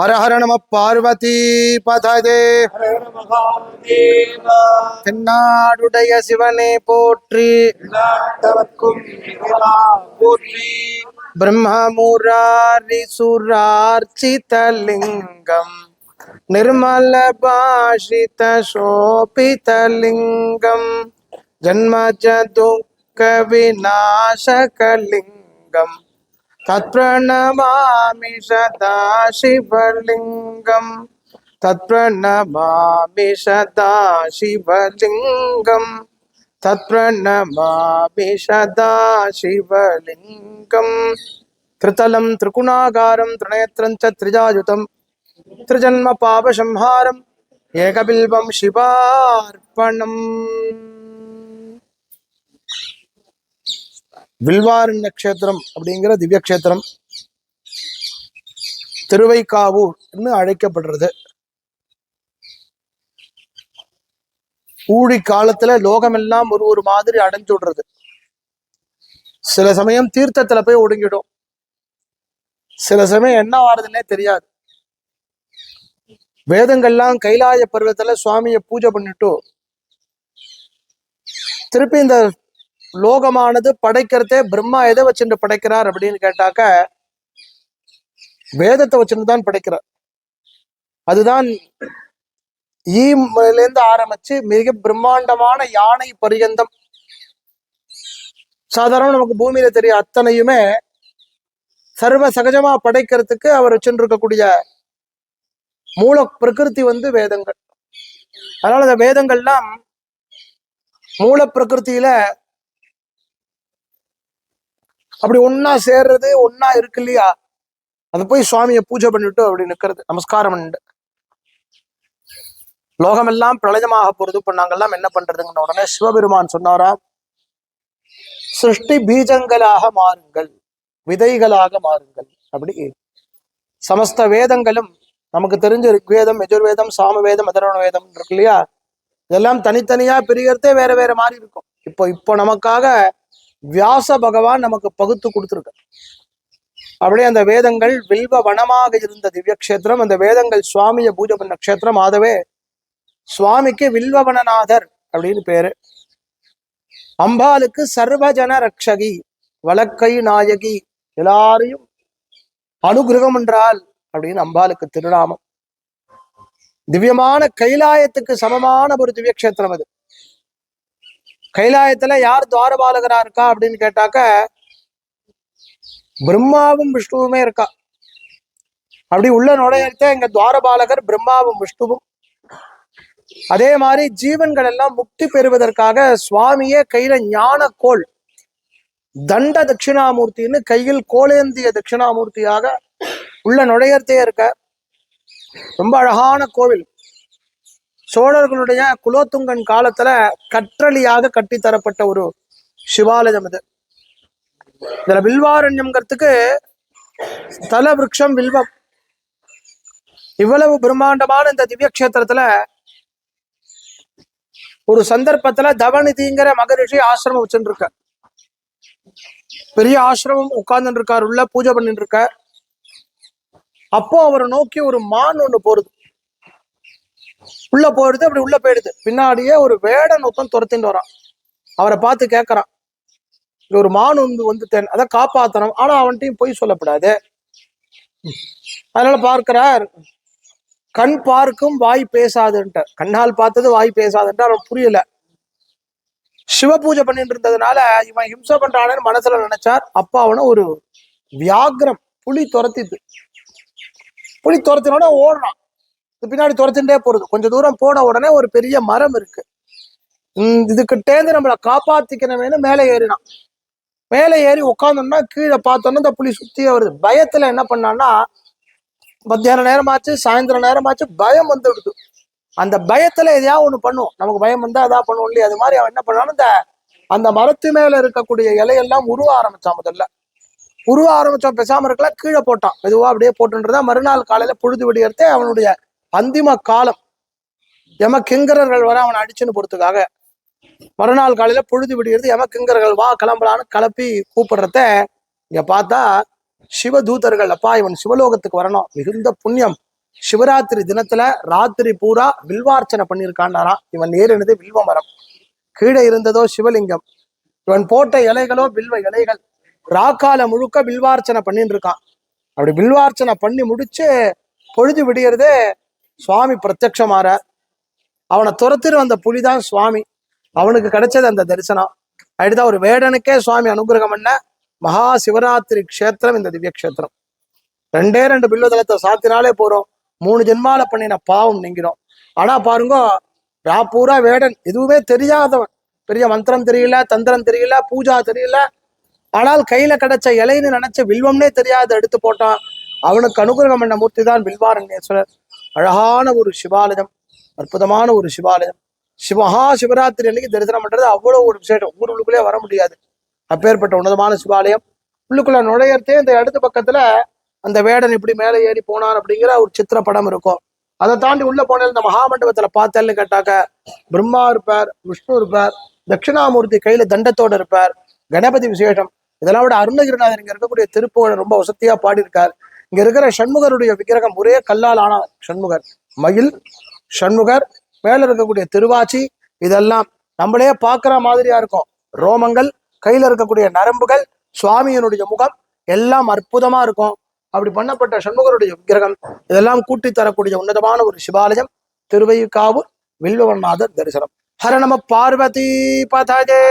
ஹர ஹர நம பார்வதி பததே. தென்னாடுடைய சிவனே போற்றி போற்றி. பிரம்மமுராரி சுரார்ச்சிதலிங்கம் నిర్మల భాషిత శోభితలింగం జన్మజ దుఃఖ వినాశకలింగం தத்பிரணமாமி சதா சிவலிங்கம் தத்பிரணமாமி சதா சிவலிங்கம் தத்பிரணமாமி சதா சிவலிங்கம் திருத்தலம் திருகுணாகாரம் திருநேத்திரஞ்ச திரிஜாயுதம். திருஜன்ம பாபசம்ஹாரம் ஏகபில்வம் சிவார்ப்பணம். வில்வாரண்ய கஷேத்திரம் அப்படிங்கிற திவ்ய கஷேத்திரம் திருவைக்காவூர்னு அழைக்கப்படுறது. ஊழி காலத்துல லோகமெல்லாம் ஒரு ஒரு மாதிரி அடைஞ்சு விடுறது. சில சமயம் தீர்த்தத்துல போய் ஒடுங்கிடும். சில சமயம் என்ன ஆறுதுன்னே தெரியாது. வேதங்கள்லாம் கைலாய பருவத்துல சுவாமியை பூஜை பண்ணிட்டு திருப்பி இந்த லோகமானது படைக்கிறதே பிரம்மா எதை வச்சுட்டு படைக்கிறார் அப்படின்னு கேட்டாக்க வேதத்தை வச்சுட்டு தான் படைக்கிறார். அதுதான் ஈலேருந்து ஆரம்பிச்சு மிக பிரம்மாண்டமான யானை பரியந்தம். சாதாரண நமக்கு பூமியில தெரிய அத்தனையுமே சர்வ சகஜமா படைக்கிறதுக்கு அவர் வச்சுருக்கக்கூடிய மூல பிரகிருதி வந்து வேதங்கள். அதனால அந்த வேதங்கள்லாம் மூல பிரகிருத்தியில அப்படி ஒன்னா சேர்றது ஒன்னா இருக்கு இல்லையா அது போய் சுவாமியை பூஜை பண்ணிட்டு அப்படி நிக்கிறது. நமஸ்காரம் பண்ணிட்டு லோகமெல்லாம் பிரளயமாக போறது. இப்ப நாங்கெல்லாம் என்ன பண்றதுங்கன்னு உடனே சிவபெருமான் சொன்னாராம் சிருஷ்டி பீஜங்களாக மாறுங்கள் விதைகளாக மாறுங்கள் அப்படி சமஸ்த வேதங்களும் நமக்கு தெரிஞ்ச ரிக்வேதம் யஜுர்வேதம் சாமவேதம் அதர்வண வேதம் இருக்கு இல்லையா? இதெல்லாம் தனித்தனியா பிரியறதே வேற வேற மாதிரி இருக்கும். இப்போ இப்போ நமக்காக வியாச பகவான் நமக்கு பகுத்து கொடுத்துருக்க அப்படியே அந்த வேதங்கள் வில்வ வனமாக இருந்த திவ்ய கஷேத்திரம் அந்த வேதங்கள் சுவாமியை பூஜை பண்ண க்ஷேத்திரம் ஆதவே சுவாமிக்கு வில்வவனநாதர் அப்படின்னு பேரு. அம்பாளுக்கு சர்வஜன ரக்ஷகி வழக்கை நாயகி எல்லாரையும் அனுகிரகம் என்றால் அப்படின்னு அம்பாளுக்கு திருநாமம். திவ்யமான கைலாயத்துக்கு சமமான ஒரு திவ்யக்ஷேத்திரம் அது. கைலாயத்துல யார் துவாரபாலகரா இருக்கா அப்படின்னு கேட்டாக்க பிரம்மாவும் விஷ்ணுவுமே இருக்கா. அப்படி உள்ள நுழையத்த இங்க துவாரபாலகர் பிரம்மாவும் விஷ்ணுவும். அதே மாதிரி ஜீவன்கள் எல்லாம் முக்தி பெறுவதற்காக சுவாமியே கையில ஞான கோல் தண்ட தட்சிணாமூர்த்தின்னு கையில் கோலேந்திய தட்சிணாமூர்த்தியாக உள்ள நுழையத்தே இருக்க. ரொம்ப அழகான கோவில். சோழர்களுடைய குலோத்துங்கன் காலத்துல கற்றளியாக கட்டித்தரப்பட்ட ஒரு சிவாலயம் இது இதுல வில்வாரண்யம்ங்கிறதுக்கு ஸ்தல விரக்ஷம் வில்வம். இவ்வளவு பிரம்மாண்டமான இந்த திவ்ய கஷேத்திரத்துல ஒரு சந்தர்ப்பத்துல தவநிதிங்கிற மகரிஷி ஆசிரமம் வச்சுருக்க இருக்க பெரிய ஆசிரமம் உட்கார்ந்துட்டு இருக்காரு உள்ள பூஜை பண்ணிட்டு இருக்க அப்போ அவரை நோக்கி ஒரு மான் ஒண்ணு போறது. உள்ள போயிடுது அப்படி உள்ள போயிடுது. பின்னாடியே ஒரு வேடன் ஒருத்தன் துரத்தின்னு வரான். அவரை பார்த்து கேட்கறான் இது ஒரு மான் வந்து வந்துட்டேன் அதை காப்பாத்தணும். ஆனா அவன்கிட்டயும் பொய் சொல்லப்படாது. அதனால பார்க்கிறார் கண் பார்க்கும் வாய் பேசாதுன்ட்டு கண்ணால் பார்த்தது வாய் பேசாதுன்ட்டு அவன் புரியல. சிவ பூஜை பண்ணிட்டு இருந்ததுனால இவன் ஹிம்சை பண்றானேன்னு மனசுல நினைச்சார். அப்பா அவனை ஒரு வியாகிரம் புலி துரத்திது. புலி துரத்தினோட ஓடுறான். பின்னாடி துரத்தின்றே போறது. கொஞ்ச தூரம் போன உடனே ஒரு பெரிய மரம் இருக்கு. இதுக்கிட்டேந்து நம்மளை காப்பாத்திக்கணுமேனு மேலே ஏறினான். மேலே ஏறி உட்காந்தோம்னா கீழே பார்த்தோன்னா இந்த புலி சுத்தி வருது. பயத்துல என்ன பண்ணான்னா மத்தியான நேரமாச்சு சாயந்தரம் நேரமாச்சு பயம் வந்து விடுது அந்த பயத்துல எதையாவது ஒண்ணு பண்ணுவோம் நமக்கு பயம் வந்தா அதான் பண்ணுவோம் இல்லையா? அது மாதிரி அவன் என்ன பண்ணான்னு இந்த அந்த மரத்து மேல இருக்கக்கூடிய இலையெல்லாம் உருவ ஆரம்பிச்சான் முதல்ல. உருவ ஆரம்பிச்சான் பெசாம இருக்கலாம் கீழே போட்டான். மெதுவா அப்படியே போட்டுன்றதா மறுநாள் காலையில பொழுது விடியறதே அவனுடைய அந்திம காலம். எம கிங்கரர்கள் வர அவனை அடிச்சுன்னு போறதுக்காக மறுநாள் காலையில பொழுது விடியறது எம கிங்கரர்கள் வா கிளம்பலான்னு கிளப்பி கூப்பிடுறத இங்க பார்த்தா சிவதூதர்கள் அப்பா இவன் சிவலோகத்துக்கு வரணும் மிகுந்த புண்ணியம். சிவராத்திரி தினத்துல ராத்திரி பூரா வில்வார்ச்சனை பண்ணியிருக்காண்டாராம் இவன் நேரினது வில்வ மரம். கீழே இருந்ததோ சிவலிங்கம். இவன் போட்ட இலைகளோ வில்வ இலைகள். ராக்கால முழுக்க வில்வார்ச்சனை பண்ணிட்டு இருக்கான். அப்படி வில்வார்ச்சனை பண்ணி முடிச்சு பொழுது விடியறதே சுவாமி பிரத்யக்ஷமாற அவனை துரத்திட்டு வந்த புலிதான் சுவாமி. அவனுக்கு கிடைச்சது அந்த தரிசனம். அடுத்த ஒரு வேடனுக்கே சுவாமி அனுகிரகம் பண்ண மகா சிவராத்திரி க்ஷேத்திரம் இந்த திவ்ய க்ஷேத்திரம். ரெண்டே ரெண்டு பில்வதளத்தை சாத்தினாலே போறோம். மூணு ஜென்மால பண்ணின பாவம் நீங்கிடும். ஆனா பாருங்க ராப்பூரா வேடன். எதுவுமே தெரியாதவன். பெரிய மந்திரம் தெரியல தந்திரம் தெரியல பூஜா தெரியல. ஆனால் கையில கிடைச்ச இலைன்னு நினைச்ச வில்வம்னே தெரியாத எடுத்து போட்டான். அவனுக்கு அனுகிரகம் பண்ண மூர்த்தி தான் வில்வாரண்யேஸ்வரர். அழகான ஒரு சிவாலயம் அற்புதமான ஒரு சிவாலயம். சிவ சிவராத்திரி அன்னைக்கு தரிசனம் பண்றது அவ்வளவு ஒரு விசேஷம். ஊர் உள்ளுக்குள்ளே வர முடியாது. அப்பேற்பட்ட உன்னதமான சிவாலயம். உள்ளுக்குள்ள நுழையறதே இந்த இடத்து பக்கத்துல அந்த வேடன் இப்படி மேலே ஏறி போனார் அப்படிங்கிற ஒரு சித்திர படம் இருக்கும். அதை தாண்டி உள்ள போனால் இந்த மகாமண்டபத்துல பார்த்தேன்னு கேட்டாக்க பிரம்மா இருப்பார் விஷ்ணு இருப்பார் தட்சிணாமூர்த்தி கையில தண்டத்தோட இருப்பார். கணபதி விசேஷம். இதெல்லாம் விட அருணகிரிநாதர் இங்க இருக்கக்கூடிய திருப்புகழை ரொம்ப வசதியா பாடியிருக்கார். இங்க இருக்கிற சண்முகருடைய விக்கிரகம் ஒரே கல்லால் ஆன சண்முகர். மயில் சண்முகர் மேல இருக்கக்கூடிய திருவாச்சி இதெல்லாம் நம்மளே பார்க்குற மாதிரியா இருக்கும். ரோமங்கள் கையில இருக்கக்கூடிய நரம்புகள் சுவாமியினுடைய முகம் எல்லாம் அற்புதமா இருக்கும். அப்படி பண்ணப்பட்ட சண்முகருடைய விக்கிரகம் இதெல்லாம் கூட்டி தரக்கூடிய உன்னதமான ஒரு சிவாலயம் திருவைக்காவூர் வில்வவநாதர் தரிசனம். ஹர நம பார்வதி பதஜே.